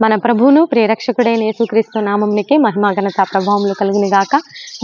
మన ప్రభువును ప్రియరక్షకుడైన యేసుక్రీస్తు నామంనికి మహిమా ఘనత ప్రభావములు కలిగిన గాక.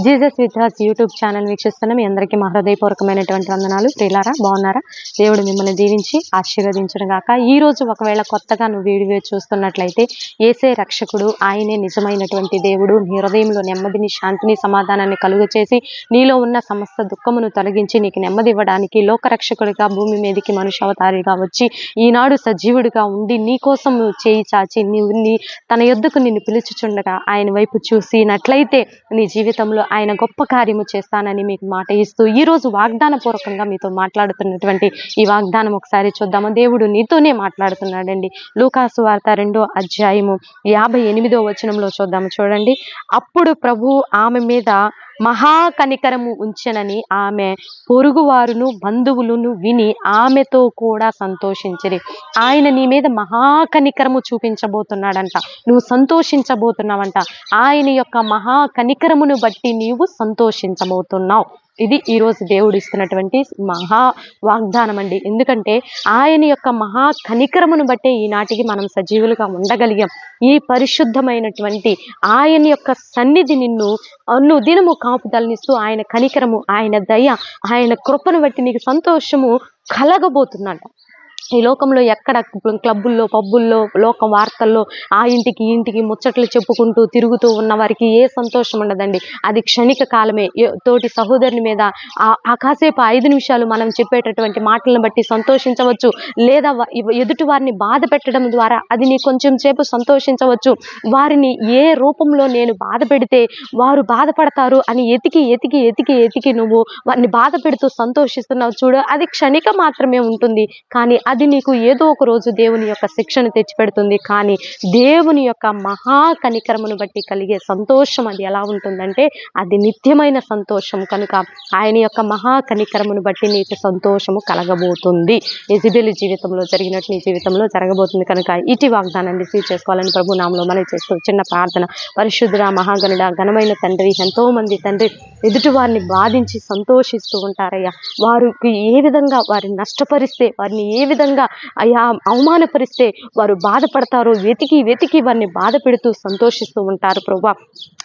జీసస్ విత్ యూట్యూబ్ ఛానల్ వీక్షిస్తున్న. మీ అందరికీ మా హృదయపూర్వకమైనటువంటి వందనాలు. ప్రియులారా బాగున్నారా? దేవుడు మిమ్మల్ని దీవించి ఆశీర్వదించడం గాక. ఈ రోజు ఒకవేళ కొత్తగా నువ్వు వీడియో చూస్తున్నట్లయితే ఏసే రక్షకుడు ఆయనే నిజమైనటువంటి దేవుడు. నీ హృదయంలో నెమ్మదిని శాంతిని సమాధానాన్ని కలుగు చేసి నీలో ఉన్న సమస్త దుఃఖమును తొలగించి నీకు నెమ్మది ఇవ్వడానికి లోకరక్షకుడిగా భూమి మీదకి మనుష్య అవతారిగా వచ్చి ఈనాడు సజీవుడిగా ఉండి నీ కోసం చేయి చాచి నీ తన యొద్దకు నిన్ను పిలుచుచుండగా ఆయన వైపు చూసినట్లయితే నీ జీవితంలో ఆయన గొప్ప కార్యము చేస్తానని మీకు మాట ఇస్తూ ఈ రోజు వాగ్దాన పూర్వకంగా మీతో మాట్లాడుతున్నటువంటి ఈ వాగ్దానం ఒకసారి చూద్దాము. దేవుడు నీతోనే మాట్లాడుతున్నాడండి. లూకాసు వార్త రెండో అధ్యాయము యాభై ఎనిమిదో వచనంలో చూద్దాము. చూడండి. అప్పుడు ప్రభు ఆమె మీద మహా కనికరము ఉంచెనని ఆమె పొరుగువారును బంధువులను విని ఆమెతో కూడా సంతోషించిరి. ఆయన నీ మీద మహా కనికరము చూపించబోతున్నాడంట. నువ్వు సంతోషించబోతున్నావంట. ఆయన యొక్క మహా కనికరమును బట్టి నీవు సంతోషించబోతున్నావు. ఇది ఈరోజు దేవుడు ఇస్తున్నటువంటి మహా వాగ్దానం అండి. ఎందుకంటే ఆయన యొక్క మహా కనికరమును బట్టే ఈనాటికి మనం సజీవులుగా ఉండగలిగాం. ఈ పరిశుద్ధమైనటువంటి ఆయన యొక్క సన్నిధి నిన్ను అన్ను దినము కాపుదలనిస్తూ ఆయన కనికరము ఆయన దయ ఆయన కృపను బట్టి నీకు సంతోషము కలగబోతున్నాడు ఈ లోకంలో ఎక్కడ క్లబ్బుల్లో పబ్బుల్లో లోక వార్తల్లో ఆ ఇంటికి ఇంటికి ముచ్చట్లు చెప్పుకుంటూ తిరుగుతూ ఉన్న వారికి ఏ సంతోషం ఉండదండి. అది క్షణిక కాలమే. తోటి సహోదరుని మీద ఆ- కాసేపు ఐదు నిమిషాలు మనం చెప్పేటటువంటి మాటలను బట్టి సంతోషించవచ్చు. లేదా ఎదుటి వారిని బాధ పెట్టడం ద్వారా అది నీ కొంచెం సేపు సంతోషించవచ్చు. వారిని ఏ రూపంలో నేను బాధ పెడితే వారు బాధపడతారు అని ఎతికి ఎతికి ఎతికి ఎతికి నువ్వు వారిని బాధ పెడుతూ సంతోషిస్తున్నావు చూడు. అది క్షణిక మాత్రమే ఉంటుంది. కానీ అది నీకు ఏదో ఒక రోజు దేవుని యొక్క శిక్షను తెచ్చిపెడుతుంది. కానీ దేవుని యొక్క మహా కనికరమును బట్టి కలిగే సంతోషం అది ఎలా ఉంటుందంటే అది నిత్యమైన సంతోషం కనుక ఆయన యొక్క మహా కనికరమును బట్టి నీకు సంతోషము కలగబోతుంది. ఎజిబెలి జీవితంలో జరిగినట్టు నీ జీవితంలో జరగబోతుంది కనుక ఇటు వాగ్దానాన్ని రిసీవ్ చేసుకోవాలని ప్రభు నామలో మనం చేస్తూ చిన్న ప్రార్థన. పరిశుద్ధుడ మహాగణుడ ఘనమైన తండ్రి ఎంతో మంది తండ్రి ఎదుటి వారిని బాధించి సంతోషిస్తూ ఉంటారయ్యా. వారికి ఏ విధంగా వారిని నష్టపరిస్తే వారిని ఏ విధంగా అయ్యా అవమానపరిస్తే వారు బాధపడతారో వెతికి వెతికి వారిని బాధ పెడుతూ సంతోషిస్తూ ఉంటారు ప్రభా.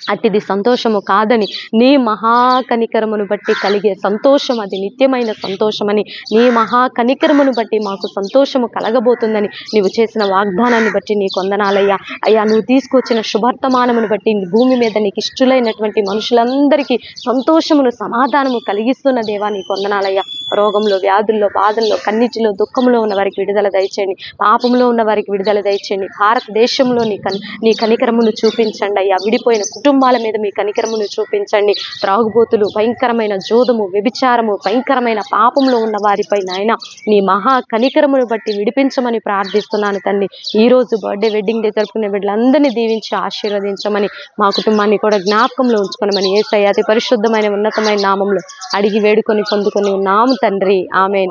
అట్టిది సంతోషము కాదని నీ మహాకనికరమును బట్టి కలిగే సంతోషం అది నిత్యమైన సంతోషమని నీ మహాకనికరమును బట్టి మాకు సంతోషము కలగబోతుందని నీవు చేసిన వాగ్దానాన్ని బట్టి నీ కొందనాలయ్యా అయ్యా నువ్వు తీసుకొచ్చిన శుభార్తమానమును బట్టి భూమి మీద నీకు ఇష్టలైనటువంటి మనుషులందరికీ సంతోషమును సమాధానము కలిగిస్తున్న దేవా నీ వందనాలయ్యా. రోగంలో వ్యాధుల్లో బాధల్లో కన్నిటిలో దుఃఖంలో ఉన్న వారికి విడుదల దయచేయండి. పాపంలో ఉన్న వారికి విడుదల దయచేయండి. భారతదేశంలో నీ కన్ నీ కనికరమును చూపించండి అయ్యా. విడిపోయిన కుటుంబాల మీద మీ కనికరమును చూపించండి. త్రాగుబోతులు భయంకరమైన జోదము వ్యభిచారము భయంకరమైన పాపంలో ఉన్న వారిపై నాయన నీ మహా కనికరమును బట్టి విడిపించమని ప్రార్థిస్తున్నాను తండ్రి ఈ రోజు బర్త్డే వెడ్డింగ్ డే జరుపుకునే బిడ్డలందరినీ దీవించి ఆశీర్వదించమని మా కుటుంబాన్ని కూడా జ్ఞాపకంలో ఉంచుకోనమని ఏసయ్య అతి పరిశుద్ధమైన ఉన్నతమైన నామంలో అడిగి వేడుకొని పొందుకొని ఉన్నాము తండ్రి. ఆమె